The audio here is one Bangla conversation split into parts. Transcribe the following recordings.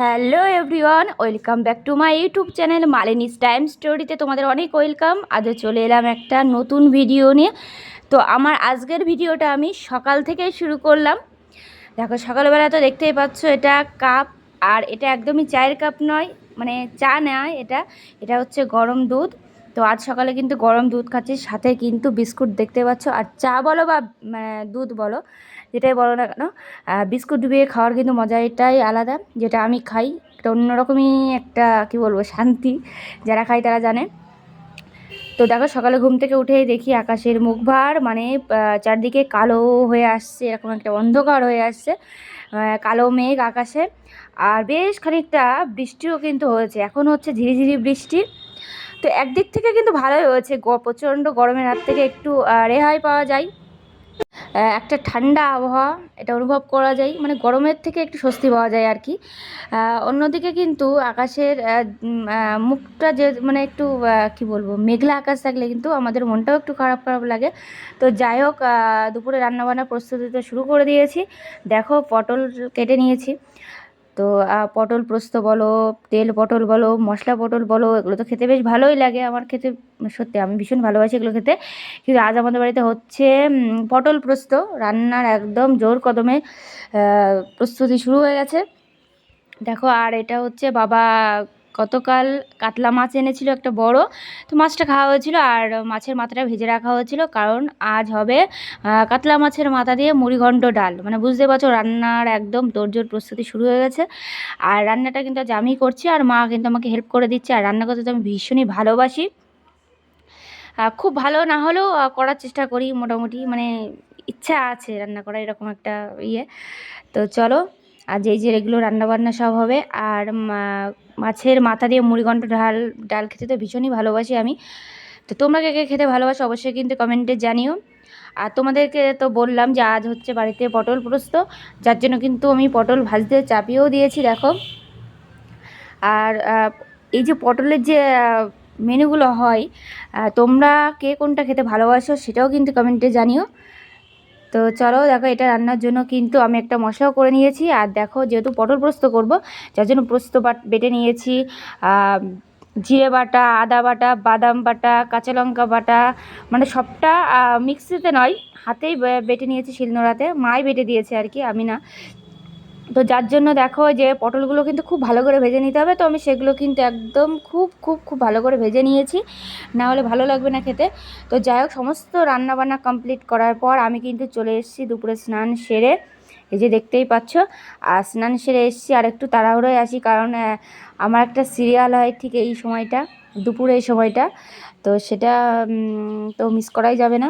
Hello everyone, welcome back to my YouTube channel Malini's time স্টোরিতে তোমাদের অনেক ওয়েলকাম। আজও চলে এলাম একটা নতুন ভিডিও নিয়ে। তো আমার আজকের ভিডিওটা আমি সকাল থেকেই শুরু করলাম। দেখো, সকালবেলা তো দেখতেই পাচ্ছ এটা কাপ, আর এটা একদমই চায়ের কাপ নয় মানে চা নয় এটা। এটা হচ্ছে গরম দুধ। তো আজ সকালে কিন্তু গরম দুধ খাচ্ছি, সাথে কিন্তু বিস্কুট দেখতে পাচ্ছ। আর চা বলো বা মানে দুধ বলো যেটাই বলো না কেন বিস্কুট ডুবিয়ে খাওয়ার কিন্তু মজা এটাই আলাদা, যেটা আমি খাই। একটা অন্যরকমই একটা, কি বলব, শান্তি যারা খায় তারা জানে। তো দেখো, সকালে ঘুম থেকে উঠেই দেখি আকাশের মুখভার মানে চারদিকে কালো হয়ে আসছে, এরকম একটা অন্ধকার হয়ে আসছে কালো মেঘ আকাশে। আর বেশ খানিকটা বৃষ্টিও কিন্তু হয়েছে। এখন হচ্ছে ঝিরিঝিরি বৃষ্টি। তো একদিক থেকে কিন্তু ভালোই হয়েছে। প্রচণ্ড গরমের হাত থেকে একটু রেহাই পাওয়া যায়। একটা ঠান্ডা আবহাওয়া এটা অনুভব করা যায় মানে গরমের থেকে একটু স্বস্তি পাওয়া যায় আর কি। অন্যদিকে কিন্তু আকাশের মুখটা যে মানে একটু কি বলব, মেঘলা আকাশ থাকলে কিন্তু আমাদের মনটাও একটু খারাপ খারাপ লাগে। তো যাই হোক দুপুরে রান্নাবান্নার প্রস্তুতিটা শুরু করে দিয়েছি। দেখো, পটল কেটে নিয়েছি। তো পটল পোস্ত বলো, তেল পটল বলো, মশলা পটল বলো, এগুলো তো খেতে বেশ ভালোই লাগে আমার খেতে, সত্যি আমি ভীষণ ভালোবাসি এগুলো খেতে। কিন্তু আজ আমাদের বাড়িতে হচ্ছে পটল পোস্ত। রান্নার একদম জোর কদমে প্রস্তুতি শুরু হয়ে গেছে। দেখো, আর এটা হচ্ছে বাবা গতকাল কাতলা মাছ এনেছিল একটা বড়। তো মাছটা খাওয়া হয়েছিল আর মাছের মাথাটা ভেজে রাখা হয়েছিল কারণ আজ হবে কাতলা মাছের মাথা দিয়ে মুড়িঘণ্ট ডাল। মানে বুঝতে পারছ রান্নার একদম তোড়জোড় প্রস্তুতি শুরু হয়ে গেছে। আর রান্নাটা কিন্তু আজ আমি করছি আর মা কিন্তু আমাকে হেল্প করে দিচ্ছে আর রান্না করতে তো আমি ভীষণই ভালোবাসি। খুব ভালো না হলেও করার চেষ্টা করি মোটামুটি। মানে ইচ্ছা আছে রান্না করা এরকম একটা ইয়ে। তো চলো আজ এই যে এগুলো রান্নাবান্না সব হবে, আর মাছের মাথা দিয়ে মুড়িঘণ্ট ডাল ডাল খেতে তো ভীষণই ভালোবাসি আমি। তো তোমরা কে কে খেতে ভালোবাসো অবশ্যই কিন্তু কমেন্টে জানিও। আর তোমাদেরকে তো বললাম যে আজ হচ্ছে বাড়িতে পটল প্রস্ত যার জন্য কিন্তু আমি পটল ভাজতে চাপিয়েও দিয়েছি, দেখো। আর এই যে পটলের যে মেনুগুলো হয় তোমরা কে কোনটা খেতে ভালোবাসো সেটাও কিন্তু কমেন্টে জানিও। তো চলো দেখো এটা রান্নার জন্য কিন্তু আমি একটা মশলাও করে নিয়েছি। আর দেখো যেহেতু পটল পোস্ত করব, যার জন্য বাট বেটে নিয়েছি। জিরে বাটা, আদা বাটা, বাদাম বাটা, কাঁচা লঙ্কা বাটা মানে সবটা মিক্সিতে নয়, হাতেই বেটে নিয়েছি শিলনোড়াতে। মাই বেটে দিয়েছে আর কি, আমি না। তো যার জন্য দেখো যে পটলগুলো কিন্তু খুব ভালো করে ভেজে নিতে হবে, তো আমি সেগুলো কিন্তু একদম খুব খুব খুব ভালো করে ভেজে নিয়েছি। না হলে ভালো লাগবে না খেতে। তো যাই হোক, সমস্ত রান্নাবান্না কমপ্লিট করার পর আমি কিন্তু চলে এসেছি দুপুরে স্নান সেরে। এই যে দেখতেই পাচ্ছ, আর স্নান সেরে এসেছি, আর একটু তাড়াহুড়োয় আসি কারণ আমার একটা সিরিয়াল হয় ঠিক এই সময়টা, দুপুরে এই সময়টা। তো সেটা তো মিস করাই যাবে না।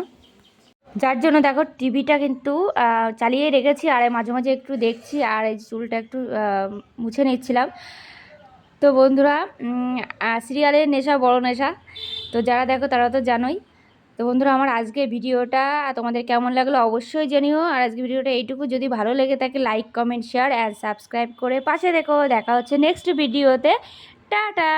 যার জন্য দেখো টিভিটা কিন্তু চালিয়ে রেখেছি আর মাঝে মাঝে একটু দেখছি আর এই চুলটা একটু মুছে নিচ্ছিলাম। তো বন্ধুরা সিরিয়ালের নেশা, বড় নেশা। তো যারা দেখো তারা তো জানোই। তো বন্ধুরা, আমার আজকে ভিডিওটা তোমাদের কেমন লাগল অবশ্যই জানিও। আর আজকে ভিডিওটা এইটুকু। যদি ভালো লেগে থাকে like comment share and subscribe করে পাশে দেখো। দেখা হচ্ছে নেক্সট ভিডিওতে টাটা!